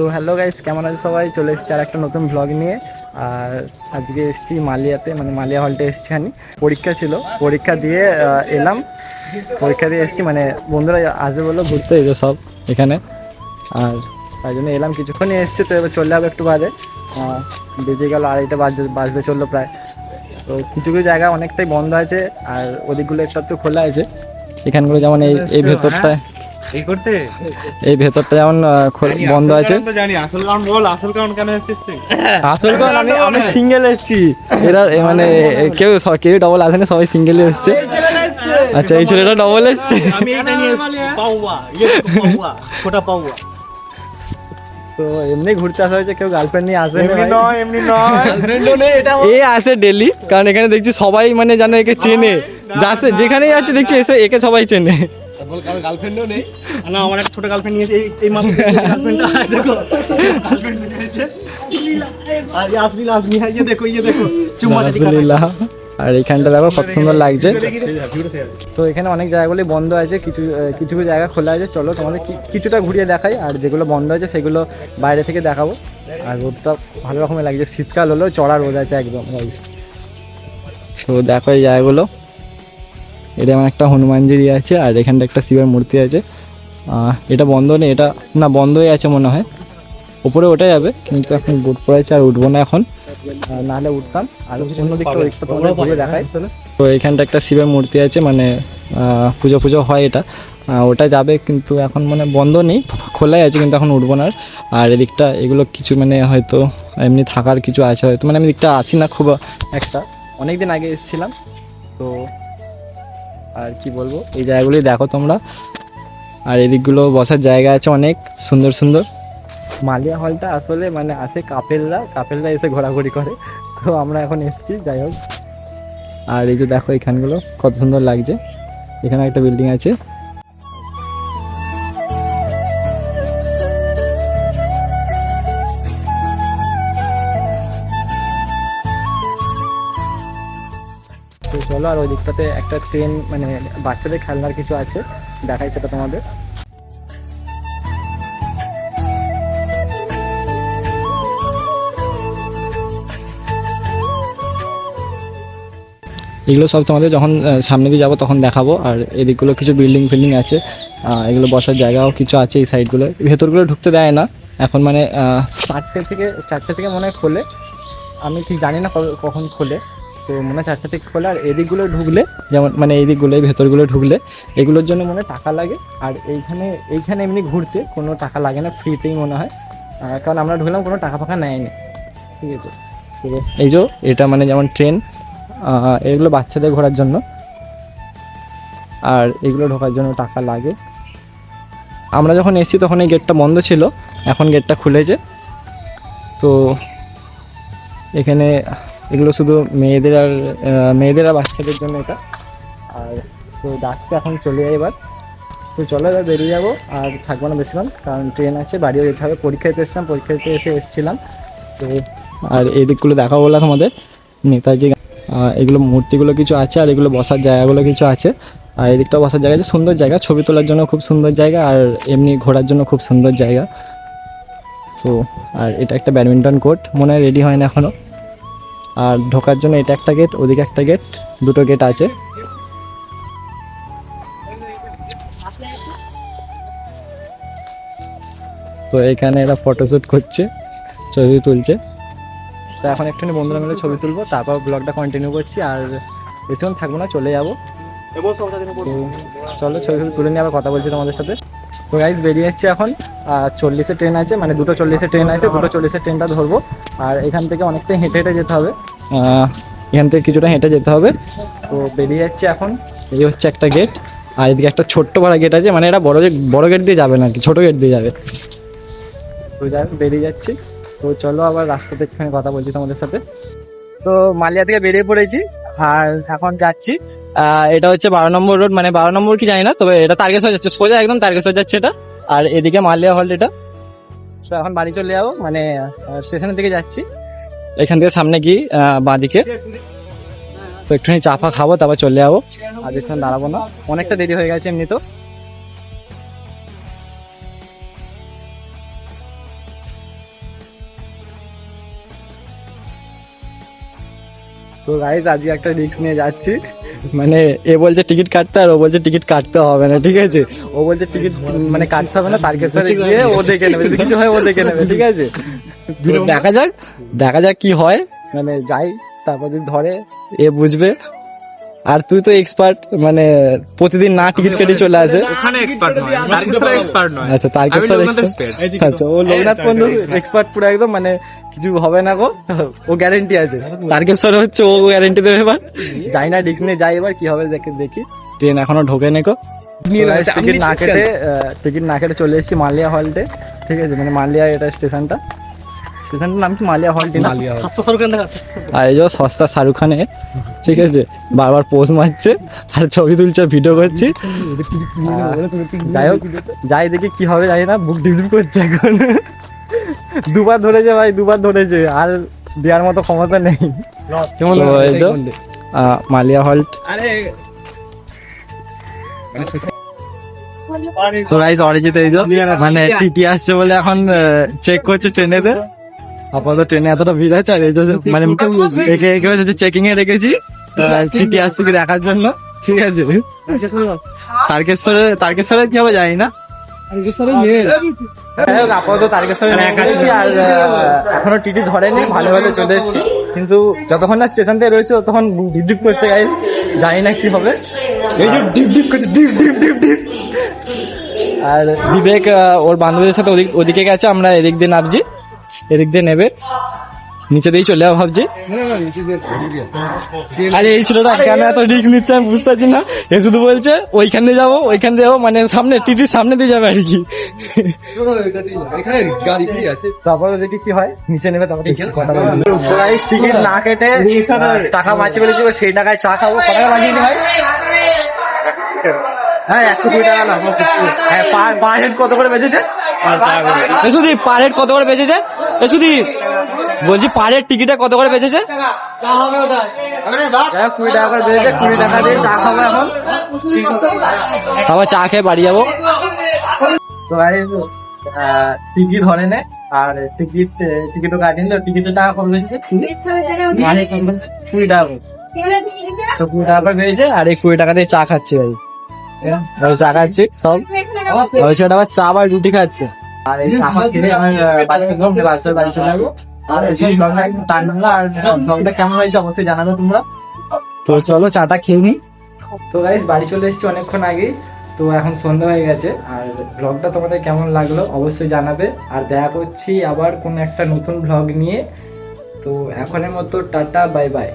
তো hello guys কেমন আছে সবাই? চলে এসেছি আর একটা নতুন ব্লগ নিয়ে। আর আজকে এসেছি মালিয়াতে মানে মালিয়া হলটে এসেছি আমি। পরীক্ষা ছিল পরীক্ষা দিয়ে এলাম। পরীক্ষা দিয়ে এসেছি মানে বন্ধুরা আসবে বলল ঘুরতে এসে সব এখানে। আর তাই জন্য এলাম কিছুক্ষণই এসেছি তো এবার চলে যাব একটু বাজে। বেজে গেল আড়াইটা বাজতে বাজতে চলল প্রায়। তো কিছু কিছু জায়গা অনেকটাই বন্ধ আছে আর ওদিকগুলো একটু খোলা আছে। এখানগুলো যেমন এই এই ভেতরটায়। এই করতে? এই ভেতরটা যেমন বন্ধ আছে। জানি আসল কারণ বল আসল কারণ কেন এসেছিস তুই? আসল কথা আমি আমি সিঙ্গেল এসেছি। এরা মানে কেউ কেউ ডবল আসেনি সবাই সিঙ্গেল এসেছে। আচ্ছা এই ছেলেটা ডবল এসেছে। আমি এটা নিয়ে এসেছি। পাউয়া ইয়ে দেখো, পাউয়া ছোটা পাউয়া তো এমনি ঘুরতে আসা হয়েছে কেউ গার্লফ্রেন্ড নিয়ে আসে এমনি নয় এমনি নয়। এ আসে ডেলি কারণ এখানে দেখছি সবাই মানে জানো একে চেনে। যাচ্ছে যেখানেই যাচ্ছে দেখছি এসে একে সবাই চেনে। গার্লফ্রেন্ডও নেই? না আমার একটা ছোট গার্লফ্রেন্ড নিয়েছে এই এই মাসে গার্লফ্রেন্ডটা দেখো। গার্লফ্রেন্ড নিয়েছে। আর আসলি ইয়ে দেখো ইয়ে দেখো চুম্মা আলহামদুলিল্লাহ। আর এখানটা দেখো কত সুন্দর লাগছে। তো এখানে অনেক জায়গাগুলি বন্ধ আছে কিছু কিছু কিছু জায়গা খোলা আছে। চলো তোমাদের কিছুটা ঘুরিয়ে দেখাই আর যেগুলো বন্ধ আছে সেগুলো বাইরে থেকে দেখাবো। আর রোদটা ভালো রকমের লাগছে শীতকাল হলেও চড়া রোদ আছে একদম তো দেখো এই জায়গাগুলো। এটা আমার একটা হনুমানজির ইয়ে আছে আর এখানটা একটা শিবের মূর্তি আছে। এটা বন্ধ নেই এটা না বন্ধই আছে মনে হয়। উপরে ওঠা যাবে কিন্তু এখন বুট পড়েছে আর উঠবো না এখন। নাহলে উঠতাম। আর অন্য দিকটা তোমাদের ঘুরে দেখাই। তো এখানটা একটা শিবের মূর্তি আছে মানে পুজো পুজো হয় এটা। ওটা যাবে কিন্তু এখন মানে বন্ধ নেই খোলাই আছে কিন্তু এখন উঠবো না আর। আর এদিকটা এগুলো কিছু মানে হয়তো এমনি থাকার কিছু আছে হয়তো। মানে আমি দিকটা আসি না খুব একটা। অনেক দিন আগে এসেছিলাম তো আর কি বলব? এই জায়গাগুলি দেখো তোমরা। আর এদিকগুলো বসার জায়গা আছে অনেক, সুন্দর সুন্দর। মালিয়া হলটা আসলে মানে আসে কাপেলরা কাপেলরা এসে ঘোরাঘুরি করে। তো আমরা এখন এসেছি, যাই হোক। আর এই যে দেখো এখানগুলো, কত সুন্দর লাগছে। এখানে একটা বিল্ডিং আছে। তো চলো আর ওই দিকটাতে একটা ট্রেন মানে বাচ্চাদের খেলনার কিছু আছে, দেখাই সেটা তোমাদের। এগুলো সব তোমাদের যখন সামনে দিয়ে যাব তখন দেখাবো, আর এদিকগুলো কিছু বিল্ডিং ফিল্ডিং আছে এগুলো বসার জায়গাও কিছু আছে এই সাইডগুলো ভেতরগুলো ঢুকতে দেয় না, এখন মানে চারটে থেকে চারটে থেকে মনে হয় খোলে। আমি ঠিক জানি না কখন খোলে। তো মনে হয় চারটে থেকে খোলে, আর এদিকগুলো ঢুকলে, যেমন মানে এই দিকগুলো এই ভেতরগুলো ঢুকলে, এগুলোর জন্য মনে টাকা লাগে। আর এইখানে এইখানে এমনি ঘুরতে কোনো টাকা লাগে না ফ্রিতেই মনে হয়। কারণ আমরা ঢুকলাম, কোনো টাকা ফাঁকা নেয়নি। ঠিক আছে? তো এই যে, এটা মানে যেমন ট্রেন এগুলো বাচ্চাদের ঘোরার জন্য। আর এগুলো ঢোকার জন্য টাকা লাগে। আমরা যখন এসেছি, তখন এই গেটটা বন্ধ ছিল। এখন গেটটা খুলেছে। তো এখানে এগুলো শুধু মেয়েদের আর মেয়েদের আর বাচ্চাদের জন্য এটা। আর তো যাচ্ছে এখন চলে যাই এবার। তো চলো এবার বেরিয়ে যাব, আর থাকব না বেশিক্ষণ, কারণ ট্রেন আছে, বাড়িও যেতে হবে। পরীক্ষা দিতে এসেছিলাম পরীক্ষা দিতে এসে এসেছিলাম। তো, আর এই দিকগুলো দেখাবো বললাম তোমাদের। নেতাজি এগুলো মূর্তিগুলো কিছু আছে, আর এগুলো বসার জায়গাগুলো কিছু আছে। আর এদিকটা বসার জায়গা আছে সুন্দর জায়গা, ছবি তোলার জন্য খুব সুন্দর জায়গা, আর এমনি ঘোরার জন্য খুব সুন্দর জায়গা। তো, আর এটা একটা ব্যাডমিন্টন কোর্ট, মনে হয় রেডি হয় না এখনও আর ঢোকার জন্য এটা একটা গেট ওদিকে একটা গেট দুটো গেট আছে। তো এখানে এরা ফটোশ্যুট করছে ছবি তুলছে। তো এখন একটুখানি বন্ধুরা মিলে ছবি তুলবো তারপর ব্লগটা কন্টিনিউ করছি আর বেশিক্ষণ থাকব না চলে যাব। চলো ছবি ছবি তুলে নিয়ে আবার কথা বলছি তোমাদের সাথে। তো গাইজ বেরিয়ে যাচ্ছে এখন। চল্লিশে ট্রেন আছে মানে দুটো চল্লিশে ট্রেন আছে, দুটো চল্লিশে ট্রেনটা ধরবো। আর এখান থেকে অনেকটাই হেঁটে হেঁটে যেতে হবে। এখান থেকে কিছুটা হেঁটে যেতে হবে। তো বেরিয়ে যাচ্ছে এখন। এই হচ্ছে একটা গেট আর এদিকে একটা ছোট্ট পাড়া গেট আছে মানে এটা বড় বড় গেট দিয়ে যাবে না কি, ছোটো গেট দিয়ে যাবে। তো যাই বেরিয়ে যাচ্ছি। তো চলো আবার রাস্তাতে একটুখানি কথা বলছি তোমাদের সাথে। তো মালিয়া থেকে বেরিয়ে পড়েছি, আর এখন যাচ্ছি। এটা হচ্ছে বারো নম্বর রোড মানে বারো নম্বর কি জানি না, তবে এটা তারকেশ্বর যাচ্ছে, সোজা একদম তারকেশ্বর যাচ্ছে এটা। আর এদিকে মালিয়া হল এটা। তো এখন বাড়ি চলে যাব মানে স্টেশনের দিকে যাচ্ছি। এখান থেকে সামনে গিয়ে বাঁদিকে। তো একটুখানি চাফা খাব, তারপর চলে যাব। আর বেশিক্ষণ দাঁড়াবো না। অনেকটা দেরি হয়ে গেছে এমনি তো। তো গাইজ আজকে একটা রিস্ক নিয়ে যাচ্ছি। মানে এ বলছে টিকিট কাটতে আর ও বলছে টিকিট কাটতে হবে না ঠিক আছে? ও বলছে টিকিট মানে কাটতে হবে না তারকেশ্বরে গিয়ে ও দেখে নেবে যদি কিছু হয় ও দেখে নেবে ঠিক আছে? দেখা যাক দেখা যাক কি হয়। মানে যাই তারপর যদি ধরে এ বুঝবে। আর তুই তো এক্সপার্ট মানে প্রতিদিন না টিকিট কেটে চলে আসে। ওখানে এক্সপার্ট নয় এক্সপার্ট নয়। আচ্ছা তারকেশ্বর। আচ্ছা ও লোকনাথ বন্ধু এক্সপার্ট পুরো একদম মানে কিছু হবে না গো। ও গ্যারেন্টি আছে। তারকেশ্বরে হচ্ছে ও গ্যারেন্টি দেবে এবার। যাই না ডিক নিয়ে যাই এবার কি হবে দেখে দেখি। ট্রেন এখনও ঢোকে নেকো টিকিট না কেটে টিকিট না কেটে চলে এসেছি মালিয়া হলটে ঠিক আছে মানে মালিয়া এটা স্টেশনটা স্টেশনটার নাম কি? মালিয়া সাতশো সরকার আর এই যে সস্তা শাহরুখ খানে ঠিক আছে বারবার পোজ মারছে আর ছবি তুলছে ভিডিও করছি। যাই হোক যাই দেখি কি হবে জানি না বুক ডিপ করছে এখন। দুবার ধরেছে ভাই দুবার ধরেছে। আর দেওয়ার মতো ক্ষমতা নেই। হয়েছে মালিয়া হল্ট। আরে তো গাইস অরিজিৎ এই মানে টিটি আসছে বলে এখন চেক করছে ট্রেনেতে। আপাতত ট্রেনে এতটা ভিড় আছে আর এই যে মানে একে একে হচ্ছে চেকিং এ রেখেছি। টিটি আসছে। কি দেখার জন্য? ঠিক আছে। তারকেশ্বরে তারকেশ্বরে কি হবে জানি না। আপাতত তারকেশ্বরে রেখেছি আর আহ, এখনও টিটি ধরেনি ভালো ভালো চলে এসেছি। কিন্তু যতক্ষণ না স্টেশন থেকে রয়েছে ততক্ষণ ডিপ ডিপ করছে জানি না কি হবে। এই যে ডিপ ডিপ করছে ডিপ ডিপ ডিপ ডিপ আর বিবেক ওর বান্ধবীদের সাথে ওদিকে গেছে আমরা এদিক দিয়ে নামছি এদিক দিয়ে নেবে। নিচে দিয়েই চলে যাব ভাবছি। আরে এই ছেলেটা কেন এত রিস্ক নিচ্ছে আমি বুঝতে পারছি না। এ শুধু বলছে ওইখানে যাব ওইখানে যাব মানে সামনে টিটির সামনে দিয়ে যাবে আর কি। তারপরে দেখি কি হয়। নিচে নেবে তারপর টিকিট না কেটে টাকা বাঁচিয়ে বলে দিবে সেই টাকায় চা খাব। কত টাকা বাঁচিয়ে নি ভাই। হ্যাঁ একশো কুড়ি টাকা না হ্যাঁ পার হেড কত করে বেঁচেছে? এসুদি পার হেড কত করে বেঁচেছে? এসুদি বলছি পার হেড টিকিটে কত করে বেঁচেছে? কুড়ি টাকা করে বেঁচেছে কুড়ি টাকা দিয়ে চা খাব এখন। তারপর চা খেয়ে বাড়ি যাব। তো টিকিট ধরে নে আর টিকিট টিকিটও কাটিনি তো টিকিটের টাকা কত বেশি মানে কুড়ি টাকা তো কুড়ি টাকা করে পেয়েছে আর এই কুড়ি টাকা দিয়ে চা খাচ্ছি ভাই। চা খাচ্ছি সব। আবার চা আবার রুটি খাচ্ছে। আর এই চা খেলে আমি বাড়ি থেকে ঘুম বাড়ি চলে যাব। আর এই ব্লগটা একটু টান টানলো আর ব্লগটা কেমন হয়েছে অবশ্যই জানাবে তোমরা। তো চলো চাটা খেয়ে নি। তো বাড়ি চলে এসেছি অনেকক্ষণ আগে। তো এখন সন্ধ্যা হয়ে গেছে। আর ব্লগটা তোমাদের কেমন লাগল অবশ্যই জানাবে। আর দেখা করছি আবার কোন একটা নতুন ব্লগ নিয়ে। তো এখনের মতো টাটা বাই বাই